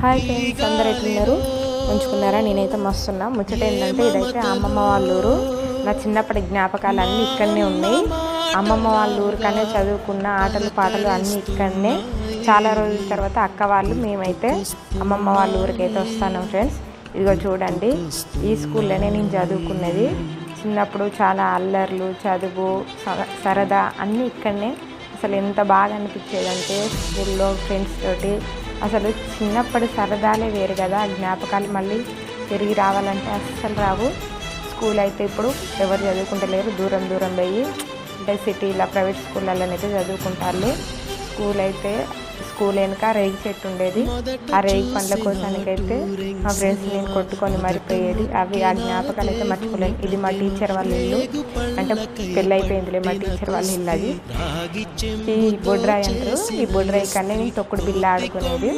Hi friends అందరు ఎట్లున్నారు ఉంచుకున్నారా? నేనైతే మస్తున్నా. ముచ్చట ఏంటంటే ఇదైతే అమ్మమ్మ వాళ్ళ ఊరు. నా చిన్నప్పటి జ్ఞాపకాలు అన్నీ ఇక్కడనే ఉన్నాయి. అమ్మమ్మ వాళ్ళ ఊరికనే చదువుకున్న ఆటలు పాటలు అన్నీ ఇక్కడనే. చాలా రోజుల తర్వాత అక్క వాళ్ళు మేమైతే అమ్మమ్మ వాళ్ళ ఊరికైతే వస్తాను ఫ్రెండ్స్. ఇదిగో చూడండి ఈ స్కూల్లోనే నేను చదువుకున్నది. చిన్నప్పుడు చాలా అల్లర్లు చదువు సరదా అన్నీ ఇక్కడనే. అసలు ఎంత బాగా అనిపించేదంటే స్కూల్లో ఫ్రెండ్స్ తోటి అసలు చిన్నప్పటి సరదాలే వేరు కదా ఆ జ్ఞాపకాలు మళ్ళీ తిరిగి రావాలంటే అస్సలు రావు. స్కూల్ అయితే ఇప్పుడు ఎవరు చదువుకుంటలేరు దూరం దూరం పోయి అంటే సిటీలో ప్రైవేట్ స్కూళ్ళలోనైతే చదువుకుంటారు స్కూల్ అయితే స్కూల్ వెనుక రేగి చెట్టు ఉండేది. ఆ రేగి పండ్ల కోసానికైతే మా ఫ్రెండ్స్ నేను కొట్టుకొని మరిపోయేది. అవి ఆ జ్ఞాపకాలు అయితే మర్చిపోలేను ఇది మా టీచర్ వాళ్ళ ఇల్లు. అంటే పెళ్ళి అయిపోయిందిలే మా టీచర్ వాళ్ళ ఇల్లు అది. ఈ బొడ్రాయి అంటారు. ఈ బొడ్రాయి కన్నా నేను తొక్కుడు బిల్ల ఆడుకునేది.